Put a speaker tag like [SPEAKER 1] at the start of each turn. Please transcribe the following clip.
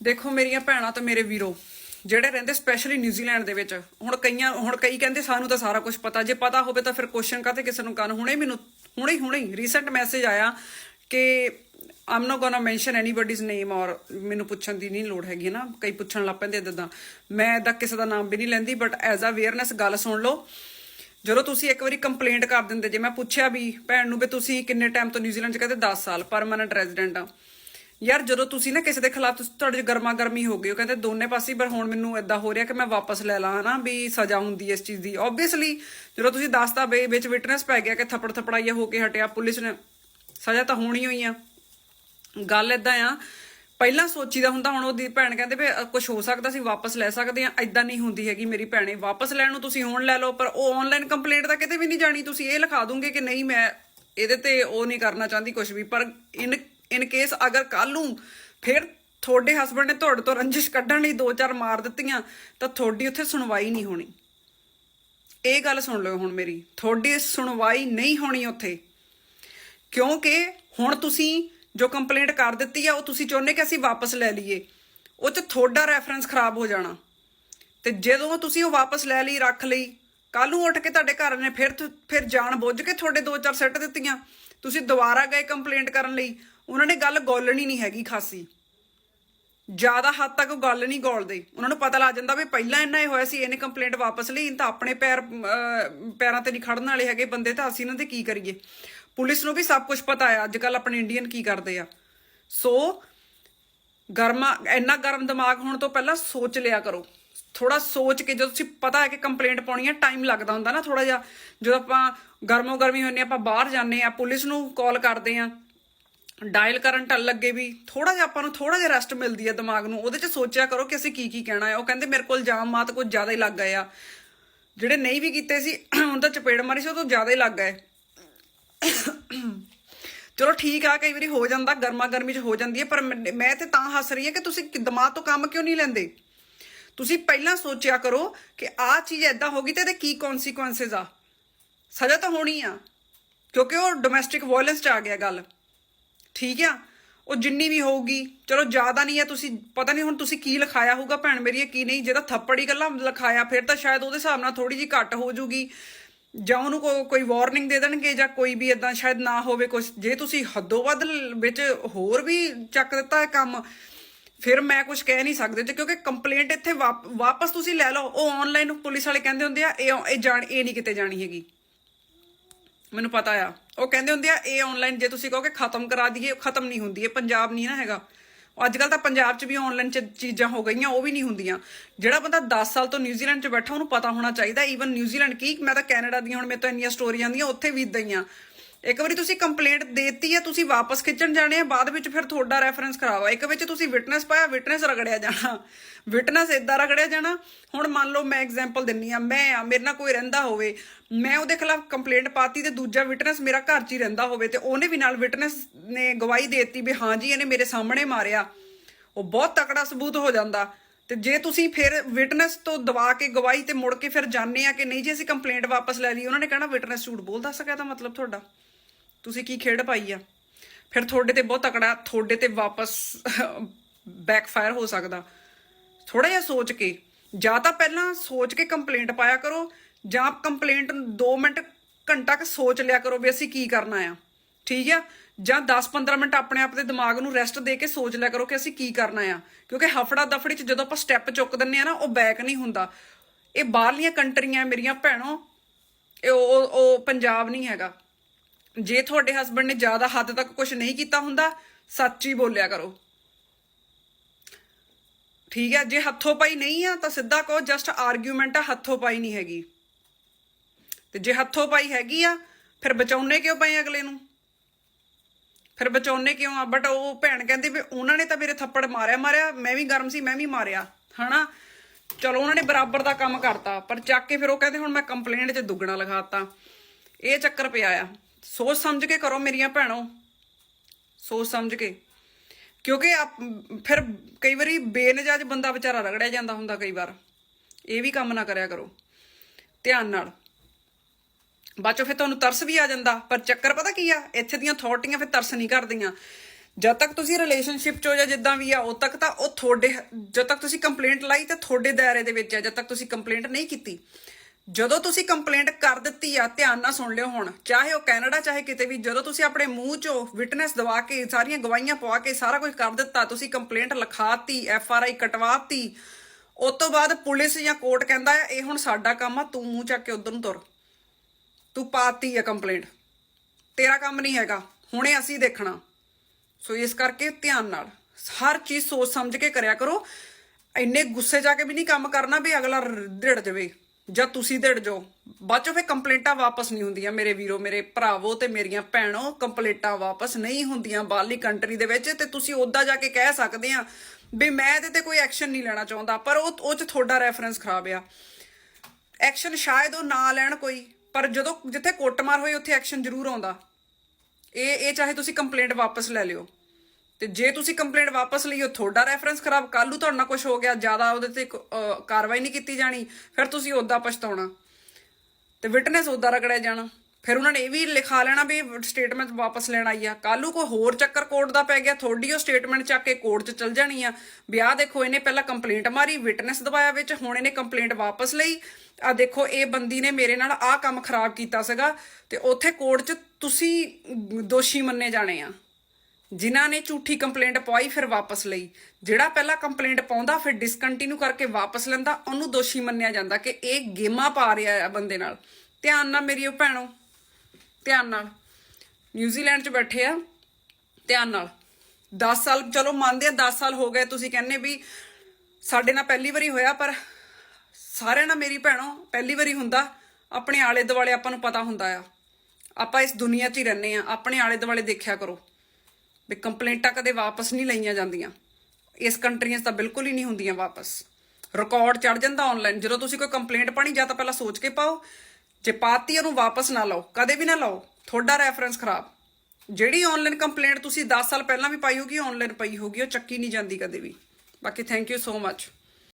[SPEAKER 1] ਦੇਖੋ ਮੇਰੀਆਂ ਭੈਣਾਂ ਤੇ ਮੇਰੇ ਵੀਰੋ, ਜਿਹੜੇ ਰਹਿੰਦੇ ਸਪੈਸ਼ਲੀ ਨਿਊਜ਼ੀਲੈਂਡ ਦੇ ਵਿੱਚ, ਹੁਣ ਕਈਆਂ, ਹੁਣ ਕਈ ਕਹਿੰਦੇ ਸਾਨੂੰ ਤਾਂ ਸਾਰਾ ਕੁਝ ਪਤਾ, ਜੇ ਪਤਾ ਹੋਵੇ ਤਾਂ ਫਿਰ ਕੁਐਸਚਨ ਕਾਤੇ ਕਿਸੇ ਨੂੰ ਕਰਨ? ਹੁਣੇ ਮੈਨੂੰ, ਹੁਣੇ ਹੁਣੇ ਰੀਸੈਂਟ ਮੈਸੇਜ ਆਇਆ ਕਿ ਆਮ ਨੋ ਗੋਣਾ ਮੈਂਸ਼ਨ ਐਨੀਬਾਡੀਜ਼ ਨੇਮ ਔਰ ਮੈਨੂੰ ਪੁੱਛਣ ਦੀ ਨਹੀਂ ਲੋੜ ਹੈਗੀ ਨਾ, ਕਈ ਪੁੱਛਣ ਲੱਗ ਪੈਂਦੇ ਇਦਾਂ ਮੈਂ ਇਦਾਂ ਕਿਸੇ ਦਾ ਨਾਮ ਵੀ ਨਹੀਂ ਲੈਂਦੀ ਬਟ ਐਜ਼ ਅ ਅਵੇਅਰਨੈਸ ਗੱਲ ਸੁਣ ਲਓ, ਜਦੋਂ ਤੁਸੀਂ ਇੱਕ ਵਾਰੀ ਕੰਪਲੇਂਟ ਕਰ ਦਿੰਦੇ, ਜੇ ਮੈਂ ਪੁੱਛਿਆ ਵੀ ਭੈਣ ਨੂੰ ਵੀ ਤੁਸੀਂ ਕਿੰਨੇ ਟਾਈਮ ਤੋਂ ਨਿਊਜ਼ੀਲੈਂਡ ਚ ਕਹਿੰਦੇ 10 ਸਾਲ ਪਰਮਨੈਂਟ ਰੈਜ਼ੀਡੈਂਟ ਆ ਯਾਰ ਜਦੋਂ ਤੁਸੀਂ ਨਾ ਕਿਸੇ ਦੇ ਖਿਲਾਫ ਤੁਹਾਡੇ ਗਰਮਾ ਗਰਮੀ ਹੋ ਗਈ, ਉਹ ਕਹਿੰਦੇ ਦੋਨੇ ਪਾਸੇ ਪਰ ਹੁਣ ਮੈਨੂੰ ਇਦਾਂ ਹੋ ਰਿਹਾ ਕਿ ਮੈਂ ਵਾਪਸ ਲੈ ਲਾਂ, ਹਨਾ, ਵੀ ਸਜ਼ਾ ਹੁੰਦੀ ਇਸ ਚੀਜ਼ ਦੀ। ਆਬਵੀਅਸਲੀ ਜਦੋਂ ਤੁਸੀਂ ਦੱਸਤਾ ਬਈ ਵਿੱਚ ਵਿਟਨੈਸ ਪੈ ਗਿਆ ਕਿ ਥੱਪੜ ਥਪੜਾਈਆ ਹੋ ਕੇ ਹਟਿਆ ਪੁਲਿਸ ਨੇ, ਸਜ਼ਾ ਤਾਂ ਹੋਣੀ ਹੋਈ ਆ। ਗੱਲ ਇਦਾਂ ਆ, ਪਹਿਲਾਂ ਸੋਚੀਦਾ ਹੁੰਦਾ, ਹੁਣ ਉਹਦੀ ਭੈਣ ਕਹਿੰਦੇ ਵੀ ਕੁਝ ਹੋ ਸਕਦਾ ਸੀ, ਵਾਪਸ ਲੈ ਸਕਦੇ ਆ ਐਦਾਂ ਨਹੀਂ ਹੁੰਦੀ ਹੈਗੀ ਮੇਰੀ ਭੈਣੇ, ਵਾਪਸ ਲੈਣ ਨੂੰ ਤੁਸੀਂ ਹੁਣ ਲੈ ਲਓ, ਪਰ ਉਹ ਆਨਲਾਈਨ ਕੰਪਲੇਂਟ ਤਾਂ ਕਿਤੇ ਵੀ ਨਹੀਂ ਜਾਣੀ, ਤੁਸੀਂ ਇਹ ਲਿਖਾ ਦੋਗੇ ਕਿ ਨਹੀਂ ਮੈਂ ਇਹਦੇ ਤੇ ਉਹ ਨਹੀਂ ਕਰਨਾ ਚਾਹੁੰਦੀ ਕੁਝ ਵੀ, ਪਰ ਇਨ ਇਨ ਕੇਸ ਅਗਰ ਕੱਲ ਨੂੰ ਫਿਰ ਤੁਹਾਡੇ ਹਸਬੰਡ ਨੇ ਤੁਹਾਡੇ ਤੋਂ ਰੰਜਿਸ਼ ਕੱਢਣ ਲਈ ਦੋ ਚਾਰ ਮਾਰ ਦਿੱਤੀਆਂ, ਤਾਂ ਤੁਹਾਡੀ ਉੱਥੇ ਸੁਣਵਾਈ ਨਹੀਂ ਹੋਣੀ। ਇਹ ਗੱਲ ਸੁਣ ਲਿਓ ਹੁਣ ਮੇਰੀ, ਤੁਹਾਡੀ ਸੁਣਵਾਈ ਨਹੀਂ ਹੋਣੀ ਉੱਥੇ। ਕਿਉਂਕਿ ਹੁਣ ਤੁਸੀਂ ਜੋ ਕੰਪਲੇਂਟ ਕਰ ਦਿੱਤੀ ਆ, ਉਹ ਤੁਸੀਂ ਚਾਹੁੰਦੇ ਕਿ ਅਸੀਂ ਵਾਪਸ ਲੈ ਲਈਏ। ਉਹ ਚ ਤੁਹਾਡਾ ਰੈਫਰੈਂਸ ਖਰਾਬ ਹੋ ਜਾਣਾ। ਤੇ ਜਦੋਂ ਤੁਸੀਂ ਉਹ ਵਾਪਸ ਲੈ ਲਈ, ਰੱਖ ਲਈ ਕੱਲ ਨੂੰ ਉੱਠ ਕੇ ਤੁਹਾਡੇ ਘਰ ਨੇ ਫਿਰ ਫਿਰ ਜਾਣ ਬੁੱਝ ਕੇ ਤੁਹਾਡੇ ਦੋ ਚਾਰ ਸੈੱਟ ਦਿੱਤੀਆਂ। ਤੁਸੀਂ ਦੁਬਾਰਾ ਗਏ ਕੰਪਲੇਂਟ ਕਰਨ ਲਈ। ਉਹਨਾਂ ਨੇ ਗੱਲ ਗੋਲਣੀ ਨਹੀਂ ਹੈਗੀ ਖਾਸੀ। ਜ਼ਿਆਦਾ ਹੱਦ ਤੱਕ ਉਹ ਗੱਲ ਨਹੀਂ ਗੋਲਦੇ। ਉਹਨਾਂ ਨੂੰ ਪਤਾ ਲੱਗ ਜਾਂਦਾ ਵੀ ਪਹਿਲਾਂ ਇੰਨਾ ਇਹ ਹੋਇਆ ਸੀ, ਇਹਨੇ ਕੰਪਲੇਂਟ ਵਾਪਸ ਲਈ ਇਹਨੇ ਤਾਂ ਆਪਣੇ ਪੈਰ ਪੈਰਾਂ ਤੇ ਨਹੀਂ ਖੜਨ ਵਾਲੇ ਹੈਗੇ ਬੰਦੇ, ਤਾਂ ਅਸੀਂ ਇਹਨਾਂ 'ਤੇ ਕੀ ਕਰੀਏ? ਪੁਲਿਸ ਨੂੰ ਵੀ ਸਭ ਕੁਝ ਪਤਾ ਹੈ ਅੱਜ ਕੱਲ ਆਪਣੇ ਇੰਡੀਅਨ ਕੀ ਕਰਦੇ ਆ। ਸੋ, ਗਰਮਾ, ਇੰਨਾ ਗਰਮ ਦਿਮਾਗ ਹੋਣ ਤੋਂ ਪਹਿਲਾਂ ਸੋਚ ਲਿਆ ਕਰੋ। ਥੋੜਾ ਸੋਚ ਕੇ ਜਦੋਂ ਤੁਸੀਂ ਪਤਾ ਹੈ ਕਿ ਕੰਪਲੇਂਟ ਪਾਉਣੀ ਹੈ ਟਾਈਮ ਲੱਗਦਾ ਹੁੰਦਾ ਨਾ ਥੋੜਾ ਜਿਹਾ। ਜਦੋਂ ਆਪਾਂ ਗਰਮੋ ਗਰਮੀ ਹੁੰਨੇ ਆਪਾਂ ਬਾਹਰ ਜਾਂਦੇ ਆ, ਪੁਲਿਸ ਨੂੰ ਕਾਲ ਕਰਦੇ ਆ। ਡਾਇਲ ਕਰਨ ਟੱਲ ਲੱਗੇ ਵੀ ਥੋੜਾ ਜਿਹਾ ਆਪਾਂ ਨੂੰ ਥੋੜਾ ਜਿਹਾ ਰੈਸਟ ਮਿਲਦੀ ਹੈ ਦਿਮਾਗ ਨੂੰ, ਉਹਦੇ 'ਚ ਸੋਚਿਆ ਕਰੋ ਕਿ ਅਸੀਂ ਕੀ ਕੀ ਕਹਿਣਾ ਹੈ। ਉਹ ਕਹਿੰਦੇ ਮੇਰੇ ਕੋਲ ਜਾਮ ਮਾਤ ਕੁਝ ਜ਼ਿਆਦਾ ਹੀ ਲੱਗ ਗਏ ਆ ਜਿਹੜੇ ਨਹੀਂ ਵੀ ਕੀਤੇ ਸੀ, ਹੁਣ ਤਾਂ ਚਪੇੜ ਮਾਰੀ ਸੀ, ਉਹ ਤੋਂ ਜ਼ਿਆਦਾ ਹੀ ਲੱਗ ਗਏ। ਚਲੋ ਠੀਕ ਆ, ਕਈ ਵਾਰੀ ਹੋ ਜਾਂਦਾ, ਗਰਮਾ ਗਰਮੀ 'ਚ ਹੋ ਜਾਂਦੀ ਹੈ, ਪਰ ਮੈਂ ਮੈਂ ਤੇ ਤਾਂ ਹੱਸ ਰਹੀ ਹਾਂ ਕਿ ਤੁਸੀਂ ਦਿਮਾਗ ਤੋਂ ਕੰਮ ਕਿਉਂ ਨਹੀਂ ਲੈਂਦੇ? ਤੁਸੀਂ ਪਹਿਲਾਂ ਸੋਚਿਆ ਕਰੋ ਕਿ ਆਹ ਚੀਜ਼ ਐਦਾਂ ਹੋ ਗਈ ਤੇ ਇਹਦੇ ਕੀ ਕੌਨਸੀਕੁਐਂਸਸ ਆ? ਸਜ਼ਾ ਤਾਂ ਹੋਣੀ ਆ, ਕਿਉਂਕਿ ਉਹ ਡੋਮੈਸਟਿਕ ਵਾਇਲੈਂਸ 'ਚ ਆ ਗਿਆ ਗੱਲ। ਠੀਕ ਆ? ਉਹ ਜਿੰਨੀ ਵੀ ਹੋਊਗੀ, ਚਲੋ ਜ਼ਿਆਦਾ ਨਹੀਂ ਆ ਤੁਸੀਂ, ਪਤਾ ਨਹੀਂ ਹੁਣ ਤੁਸੀਂ ਕੀ ਲਿਖਾਇਆ ਹੋਊਗਾ ਭੈਣ ਮੇਰੀ ਇਹ ਕੀ ਨਹੀਂ ਜਿਹਦਾ ਥੱਪੜ ਹੀ ਗੱਲਾਂ ਲਿਖਾਇਆ, ਫਿਰ ਤਾਂ ਸ਼ਾਇਦ ਉਹਦੇ ਹਿਸਾਬ ਨਾਲ ਥੋੜੀ ਜੀ ਘੱਟ ਹੋ ਜੂਗੀ। ਜਾਂ ਉਹਨੂੰ ਕੋ- ਕੋਈ ਵਾਰਨਿੰਗ ਦੇ ਦੇਣਗੇ ਜਾਂ ਕੋਈ ਵੀ ਇਦਾਂ ਸ਼ਾਇਦ ਨਾ ਹੋਵੇ ਕੁਝ ਜੇ ਤੁਸੀਂ ਹੱਦੋਂ ਵੱਧ ਵਿੱਚ ਹੋਰ ਵੀ ਚੱਕ ਦਿੱਤਾ ਹੈ ਕੰਮ, ਫਿਰ ਮੈਂ ਕੁਝ ਕਹਿ ਨਹੀਂ ਸਕਦੇ ਤੇ ਕਿਉਂਕਿ ਕੰਪਲੇਂਟ ਇੱਥੇ ਵਾਪ- ਵਾਪਸ ਤੁਸੀਂ ਲੈ ਲਓ, ਉਹ ਆਨਲਾਈਨ ਪੁਲਿਸ ਵਾਲੇ ਕਹਿੰਦੇ ਹੁੰਦੇ ਆ, ਇਹ ਇਹ ਜਾਣ, ਇਹ ਨਹੀਂ ਕਿਤੇ ਜਾਣੀ ਹੈਗੀ। ਮੈਨੂੰ ਪਤਾ ਆ। ਉਹ ਕਹਿੰਦੇ ਹੁੰਦੇ ਆ, ਇਹ ਆਨਲਾਈਨ ਜੇ ਤੁਸੀਂ ਕਹੋਗੇ ਖਤਮ ਕਰਾ ਦਈਏ ਖਤਮ ਨਹੀਂ ਹੁੰਦੀ, ਇਹ ਪੰਜਾਬ ਨਹੀਂ ਨਾ ਹੈਗਾ। ਅੱਜ ਕੱਲ ਤਾਂ ਪੰਜਾਬ 'ਚ ਵੀ ਆਨਲਾਈਨ ਚੀਜ਼ਾਂ ਹੋ ਗਈਆਂ, ਉਹ ਵੀ ਨਹੀਂ ਹੁੰਦੀਆਂ। ਜਿਹੜਾ ਬੰਦਾ 10 ਸਾਲ ਤੋਂ ਨਿਊਜ਼ੀਲੈਂਡ 'ਚ ਬੈਠਾ, ਉਹਨੂੰ ਪਤਾ ਹੋਣਾ ਚਾਹੀਦਾ ਈਵਨ ਨਿਊਜ਼ੀਲੈਂਡ ਕੀ ਮੈਂ ਤਾਂ ਕੈਨੇਡਾ ਦੀਆਂ, ਹੁਣ ਮੇਰੇ ਤੋਂ ਇੰਨੀਆਂ ਸਟੋਰੀਆਂ ਆਉਂਦੀਆਂ, ਉੱਥੇ ਵੀ ਇਦਾਂ ਹੀ ਆ। ਇੱਕ ਵਾਰੀ ਤੁਸੀਂ ਕੰਪਲੇਂਟ ਦੇਤੀ ਹੈ ਤੁਸੀਂ ਵਾਪਸ ਖਿੱਚਣ ਜਾਣੇ ਆ, ਬਾਅਦ ਵਿੱਚ ਫਿਰ ਤੁਹਾਡਾ ਰੈਫਰੈਂਸ ਖਰਾਬ ਆ ਇੱਕ ਵਿੱਚ ਤੁਸੀਂ ਵਿਟਨੈਸ ਪਾਇਆ ਵਿਟਨੈਸ ਰਗੜਿਆ ਜਾਣਾ। ਵਿਟਨੈਸ ਇਦਾਂ ਰਗੜਿਆ ਜਾਣਾ। ਹੁਣ ਮੰਨ ਲਓ ਮੈਂ ਐਗਜ਼ਾਮਪਲ ਦਿੰਨੀ ਆ, ਮੈਂ ਆ, ਮੇਰੇ ਨਾਲ ਕੋਈ ਰਹਿੰਦਾ ਹੋਵੇ, ਮੈਂ ਉਹਦੇ ਖਿਲਾਫ ਕੰਪਲੇਂਟ ਪਾਤੀ ਤੇ ਦੂਜਾ ਵਿਟਨੈਸ ਮੇਰਾ ਘਰ 'ਚ ਹੀ ਰਹਿੰਦਾ ਹੋਵੇ ਤੇ ਉਹਨੇ ਵੀ ਨਾਲ ਵਿਟਨੈਸ ਨੇ ਗਵਾਹੀ ਦੇਤੀ ਵੀ ਹਾਂ ਜੀ, ਇਹਨੇ ਮੇਰੇ ਸਾਹਮਣੇ ਮਾਰਿਆ। ਉਹ ਬਹੁਤ ਤਕੜਾ ਸਬੂਤ ਹੋ ਜਾਂਦਾ। ਤੇ ਜੇ ਤੁਸੀਂ ਫਿਰ ਵਿਟਨੈਸ ਤੋਂ ਦਵਾ ਕੇ ਗਵਾਹੀ ਤੇ ਮੁੜ ਕੇ ਫਿਰ ਜਾਣਦੇ ਆ ਕਿ ਨਹੀਂ ਜੇ, ਅਸੀਂ ਕੰਪਲੇਂਟ ਵਾਪਸ ਲੈ ਲਈ, ਉਹਨਾਂ ਨੇ ਕਹਿਣਾ ਵਿਟਨੈਸ ਝੂਠ ਬੋਲਦਾ ਸਕਿਆ ਤਾਂ ਮਤਲਬ ਤੁਹਾਡਾ। ਤੁਸੀਂ ਕੀ ਖੇਡ ਪਾਈ ਆ? ਫਿਰ ਤੁਹਾਡੇ ਤੇ ਬਹੁਤ ਤਕੜਾ, ਤੁਹਾਡੇ ਤੇ ਵਾਪਸ ਬੈਕਫਾਇਰ ਹੋ ਸਕਦਾ। ਥੋੜਾ ਜਿਹਾ ਸੋਚ ਕੇ, ਜਾਂ ਤਾਂ ਪਹਿਲਾਂ ਸੋਚ ਕੇ ਕੰਪਲੇਂਟ ਪਾਇਆ ਕਰੋ, ਜਾਂ ਕੰਪਲੇਂਟ 2 ਮਿੰਟ, ਘੰਟਾ ਕ ਸੋਚ ਲਿਆ ਕਰੋ ਵੀ ਅਸੀਂ ਕੀ ਕਰਨਾ ਆ। ਠੀਕ ਆ? ਜਾਂ 10-15 ਮਿੰਟ ਆਪਣੇ ਆਪ ਦੇ ਦਿਮਾਗ ਨੂੰ ਰੈਸਟ ਦੇ ਕੇ ਸੋਚ ਲਿਆ ਕਰੋ ਕਿ ਅਸੀਂ ਕੀ ਕਰਨਾ ਆ। ਕਿਉਂਕਿ ਹਫੜਾ ਦਫੜੀ ਚ ਜਦੋਂ ਆਪਾਂ ਸਟੈਪ ਚੁੱਕ ਦਿੰਨੇ ਆ ਨਾ, ਉਹ ਬੈਕ ਨਹੀਂ ਹੁੰਦਾ। ਇਹ ਬਾਹਰਲੀਆਂ ਕੰਟਰੀਆਂ ਮੇਰੀਆਂ ਭੈਣੋ, ਇਹ ਉਹ ਉਹ ਪੰਜਾਬ ਨਹੀਂ ਹੈਗਾ। ਜੇ ਤੁਹਾਡੇ ਹਸਬੰਡ ਨੇ ਜ਼ਿਆਦਾ ਹੱਦ ਤੱਕ ਕੁਝ ਨਹੀਂ ਕੀਤਾ ਹੁੰਦਾ, ਸੱਚ ਹੀ ਬੋਲਿਆ ਕਰੋ। ਠੀਕ ਹੈ, ਜੇ ਹੱਥੋਂ ਪਾਈ ਨਹੀਂ ਆ, ਤਾਂ ਸਿੱਧਾ ਕਹੋ ਜਸਟ ਆਰਗੂਮੈਂਟ ਆ, ਹੱਥੋਂ ਪਾਈ ਨਹੀਂ ਹੈਗੀ। ਤੇ ਜੇ ਹੱਥੋਂ ਪਾਈ ਹੈਗੀ ਆ, ਫਿਰ ਬਚਾਉਣੇ ਕਿਉਂ ਪਏ ਅਗਲੇ ਨੂੰ? ਫਿਰ ਬਚਾਉਣੇ ਕਿਉਂ ਆ? ਬਟ ਉਹ ਭੈਣ ਕਹਿੰਦੀ ਵੀ ਉਹਨਾਂ ਨੇ ਤਾਂ ਮੇਰੇ ਥੱਪੜ ਮਾਰਿਆ ਮਾਰਿਆ, ਮੈਂ ਵੀ ਗਰਮ ਸੀ, ਮੈਂ ਵੀ ਮਾਰਿਆ, ਹਨਾ? ਚਲੋ, ਉਹਨਾਂ ਨੇ ਬਰਾਬਰ ਦਾ ਕੰਮ ਕਰਤਾ, ਪਰ ਚੱਕ ਕੇ ਫਿਰ ਉਹ ਕਹਿੰਦੇ, ਹੁਣ ਮੈਂ ਕੰਪਲੇਂਟ 'ਚ ਦੁੱਗਣਾ ਲਗਾਤਾ। ਇਹ ਚੱਕਰ ਪਿਆ ਆ। ਸੋਚ ਸਮਝ ਕੇ ਕਰੋ ਮੇਰੀਆਂ ਭੈਣੋ। ਸੋਚ ਸਮਝ ਕੇ। ਕਿਉਂਕਿ ਆਪ- ਫਿਰ ਕਈ ਵਾਰੀ ਬੇਨਜਾਜ ਬੰਦਾ ਵਿਚਾਰਾ ਰਗੜਿਆ ਜਾਂਦਾ ਹੁੰਦਾ ਕਈ ਵਾਰ। ਇਹ ਵੀ ਕੰਮ ਨਾ ਕਰਿਆ ਕਰੋ। ਧਿਆਨ ਨਾਲ। ਬਾਅਦ ਚੋਂ ਫਿਰ ਤੁਹਾਨੂੰ ਤਰਸ ਵੀ ਆ ਜਾਂਦਾ, ਪਰ ਚੱਕਰ ਪਤਾ ਕੀ ਆ? ਇੱਥੇ ਦੀਆਂ ਅਥਾਰਟੀਆਂ ਫਿਰ ਤਰਸ ਨਹੀਂ ਕਰਦੀਆਂ। ਜਦ ਤੱਕ ਤੁਸੀਂ ਰਿਲੇਸ਼ਨਸ਼ਿਪ 'ਚ ਹੋ ਜਾਂ ਜਿੱਦਾਂ ਵੀ ਆ, ਉਦ ਤੱਕ ਤਾਂ ਉਹ ਤੁਹਾਡੇ ਜਦ ਤੱਕ ਤੁਸੀਂ ਕੰਪਲੇਂਟ ਲਾਈ ਤਾਂ ਤੁਹਾਡੇ ਦਾਇਰੇ ਦੇ ਵਿੱਚ ਹੈ ਜਦ ਤੱਕ ਤੁਸੀਂ ਕੰਪਲੇਂਟ ਨਹੀਂ ਕੀਤੀ। ਜਦੋਂ ਤੁਸੀਂ ਕੰਪਲੇਂਟ ਕਰ ਦਿੱਤੀ ਆ, ਧਿਆਨ ਨਾਲ ਸੁਣ ਲਿਓ ਹੁਣ। ਚਾਹੇ ਉਹ ਕੈਨੇਡਾ, ਚਾਹੇ ਕਿਤੇ ਵੀ, ਜਦੋਂ ਤੁਸੀਂ ਆਪਣੇ ਮੂੰਹ 'ਚੋਂ ਵਿਟਨੈਸ ਦਵਾ ਕੇ, ਸਾਰੀਆਂ ਗਵਾਹੀਆਂ ਪਵਾ ਕੇ ਸਾਰਾ ਕੁਝ ਕਰ ਦਿੱਤਾ, ਤੁਸੀਂ ਕੰਪਲੇਂਟ ਲਿਖਾਤੀ ਐਫ ਆਰ ਆਈ ਕਟਵਾਤੀ, ਉਸ ਤੋਂ ਬਾਅਦ ਪੁਲਿਸ ਜਾਂ ਕੋਰਟ ਕਹਿੰਦਾ ਇਹ ਹੁਣ ਸਾਡਾ ਕੰਮ ਆ, ਤੂੰ ਮੂੰਹ ਚੱਕ ਕੇ ਉਧਰ ਨੂੰ ਤੁਰ। ਤੂੰ ਪਾਤੀ ਆ ਕੰਪਲੇਂਟ ਤੇਰਾ ਕੰਮ ਨਹੀਂ ਹੈਗਾ। ਹੁਣੇ ਅਸੀਂ ਦੇਖਣਾ। ਸੋ ਇਸ ਕਰਕੇ ਧਿਆਨ ਨਾਲ ਹਰ ਚੀਜ਼ ਸੋਚ ਸਮਝ ਕੇ ਕਰਿਆ ਕਰੋ। ਇੰਨੇ ਗੁੱਸੇ ਜਾ ਕੇ ਵੀ ਨਹੀਂ ਕੰਮ ਕਰਨਾ ਵੀ ਅਗਲਾ ਰ- ਢਿੜ ਜਾਵੇ। ਜਾਂ ਤੁਸੀਂ ਢਿੜ ਜਾਓ ਬਾਅਦ ਚੋਂ ਫੇ ਕੰਪਲੇਂਟਾਂ ਵਾਪਸ ਨਹੀਂ ਹੁੰਦੀਆਂ ਮੇਰੇ ਵੀਰੋ, ਮੇਰੇ ਭਰਾਵੋ ਤੇ ਮੇਰੀਆਂ ਭੈਣੋ, ਕੰਪਲੇਂਟਾਂ ਵਾਪਸ ਨਹੀਂ ਹੁੰਦੀਆਂ ਬਾਹਰਲੀ ਕੰਟਰੀ ਦੇ ਵਿੱਚ ਤੇ ਤੁਸੀਂ ਉੱਦਾਂ ਜਾ ਕੇ ਕਹਿ ਸਕਦੇ ਆ ਵੀ ਮੈਂ ਇਹਦੇ ਤੇ ਕੋਈ ਐਕਸ਼ਨ ਨਹੀਂ ਲੈਣਾ ਚਾਹੁੰਦਾ, ਪਰ ਉਹ ਉਹ ਚ ਤੁਹਾਡਾ ਰੈਫਰੈਂਸ ਖਰਾਬ ਆ। ਐਕਸ਼ਨ ਸ਼ਾਇਦ ਉਹ ਨਾ ਲੈਣ ਕੋਈ, ਪਰ ਜਦੋਂ ਜਿੱਥੇ ਕੁੱਟਮਾਰ ਹੋਈ ਉੱਥੇ ਐਕਸ਼ਨ ਜ਼ਰੂਰ ਆਉਂਦਾ। ਇਹ ਇਹ ਚਾਹੇ ਤੁਸੀਂ ਕੰਪਲੇਂਟ ਵਾਪਸ ਲੈ ਲਿਓ। ਤੇ ਜੇ ਤੁਸੀਂ ਕੰਪਲੇਂਟ ਵਾਪਸ ਲਈ, ਉਹ ਤੁਹਾਡਾ ਰੈਫਰੈਂਸ ਖਰਾਬ ਕੱਲ ਨੂੰ ਤੁਹਾਡਾ ਨਾਲ ਕੁਝ ਹੋ ਗਿਆ, ਜ਼ਿਆਦਾ ਉਹਦੇ ਤੇ ਕਾਰਵਾਈ ਨਹੀਂ ਕੀਤੀ ਜਾਣੀ, ਫਿਰ ਤੁਸੀਂ ਉਦਾਂ ਪਛਤਾਉਣਾ। ਤੇ ਵਿਟਨੈਸ ਉਦਾਂ ਰਗੜਿਆ ਜਾਣਾ। ਫਿਰ ਉਹਨਾਂ ਨੇ ਇਹ ਵੀ ਲਿਖਾ ਲੈਣਾ ਵੀ ਸਟੇਟਮੈਂਟ ਵਾਪਸ ਲੈਣ ਆਈ ਆ। ਕੱਲ ਨੂੰ ਕੋਈ ਹੋਰ ਚੱਕਰ ਕੋਰਟ ਦਾ ਪੈ ਗਿਆ, ਤੁਹਾਡੀ ਉਹ ਸਟੇਟਮੈਂਟ ਚੱਕ ਕੇ ਕੋਰਟ 'ਚ ਚਲ ਜਾਣੀ ਆ। ਵਿਆਹ ਦੇਖੋ, ਇਹਨੇ ਪਹਿਲਾਂ ਕੰਪਲੇਂਟ ਮਾਰੀ ਵਿਟਨੈਸ ਦਵਾਇਆ ਵਿੱਚ, ਹੁਣ ਇਹਨੇ ਕੰਪਲੇਂਟ ਵਾਪਸ ਲਈ। ਆ ਦੇਖੋ, ਇਹ ਬੰਦੀ ਨੇ ਮੇਰੇ ਨਾਲ ਆਹ ਕੰਮ ਖਰਾਬ ਕੀਤਾ ਸੀਗਾ। ਤੇ ਉੱਥੇ ਕੋਰਟ 'ਚ ਤੁਸੀਂ ਦੋਸ਼ੀ ਮੰਨੇ ਜਾਣੇ ਆ। ਜਿਨ੍ਹਾਂ ਨੇ ਝੂਠੀ ਕੰਪਲੇਂਟ ਪਵਾਈ ਫਿਰ ਵਾਪਸ ਲਈ। ਜਿਹੜਾ ਪਹਿਲਾਂ ਕੰਪਲੇਂਟ ਪਾਉਂਦਾ, ਫਿਰ ਡਿਸਕੰਟੀਨਿਊ ਕਰਕੇ ਵਾਪਸ ਲੈਂਦਾ, ਉਹਨੂੰ ਦੋਸ਼ੀ ਮੰਨਿਆ ਜਾਂਦਾ ਕਿ ਇਹ ਗੇਮਾਂ ਪਾ ਰਿਹਾ ਆ ਬੰਦੇ ਨਾਲ। ਧਿਆਨ ਨਾਲ ਮੇਰੀ ਉਹ ਭੈਣੋ, ਧਿਆਨ ਨਾਲ। ਨਿਊਜ਼ੀਲੈਂਡ 'ਚ ਬੈਠੇ ਆ, ਧਿਆਨ ਨਾਲ। 10 ਸਾਲ, ਚਲੋ ਮੰਨਦੇ ਆ 10 ਸਾਲ ਹੋ ਗਏ ਤੁਸੀਂ ਕਹਿੰਦੇ ਵੀ ਸਾਡੇ ਨਾਲ ਪਹਿਲੀ ਵਾਰੀ ਹੋਇਆ, ਪਰ ਸਾਰਿਆਂ ਨਾਲ ਮੇਰੀ ਭੈਣੋ, ਪਹਿਲੀ ਵਾਰੀ ਹੁੰਦਾ, ਆਪਣੇ ਆਲੇ ਦੁਆਲੇ ਆਪਾਂ ਨੂੰ ਪਤਾ ਹੁੰਦਾ ਆ। ਆਪਾਂ ਇਸ ਦੁਨੀਆ 'ਚ ਹੀ ਰਹਿੰਦੇ ਆ, ਆਪਣੇ ਆਲੇ ਦੁਆਲੇ ਦੇਖਿਆ ਕਰੋ। ਵੀ ਕੰਪਲੇਂਟਾਂ ਕਦੇ ਵਾਪਸ ਨਹੀਂ ਲਈਆਂ ਜਾਂਦੀਆਂ। ਇਸ ਕੰਟਰੀਆਂ 'ਚ ਤਾਂ ਬਿਲਕੁਲ ਹੀ ਨਹੀਂ ਹੁੰਦੀਆਂ ਵਾਪਸ। ਰਿਕਾਰਡ ਚੜ ਜਾਂਦਾ ਆਨਲਾਈਨ ਜਦੋਂ ਤੁਸੀਂ ਕੋਈ ਕੰਪਲੇਂਟ ਪਾਣੀ, ਜਾਂ ਤਾਂ ਪਹਿਲਾਂ ਸੋਚ ਕੇ ਪਾਓ। ਜੇ ਪਾਤੀ, ਉਹਨੂੰ ਵਾਪਸ ਨਾ ਲਓ। ਕਦੇ ਵੀ ਨਾ ਲਓ। ਤੁਹਾਡਾ ਰੈਫਰੈਂਸ ਖਰਾਬ। ਜਿਹੜੀ ਆਨਲਾਈਨ ਕੰਪਲੇਂਟ ਤੁਸੀਂ 10 ਸਾਲ ਪਹਿਲਾਂ ਵੀ ਪਾਈ ਹੋਗੀ ਆਨਲਾਈਨ ਪਈ ਹੋਗੀ ਉਹ ਚੱਕੀ ਨਹੀਂ ਜਾਂਦੀ ਕਦੇ ਵੀ। ਬਾਕੀ ਥੈਂਕ ਯੂ ਸੋ ਮੱਚ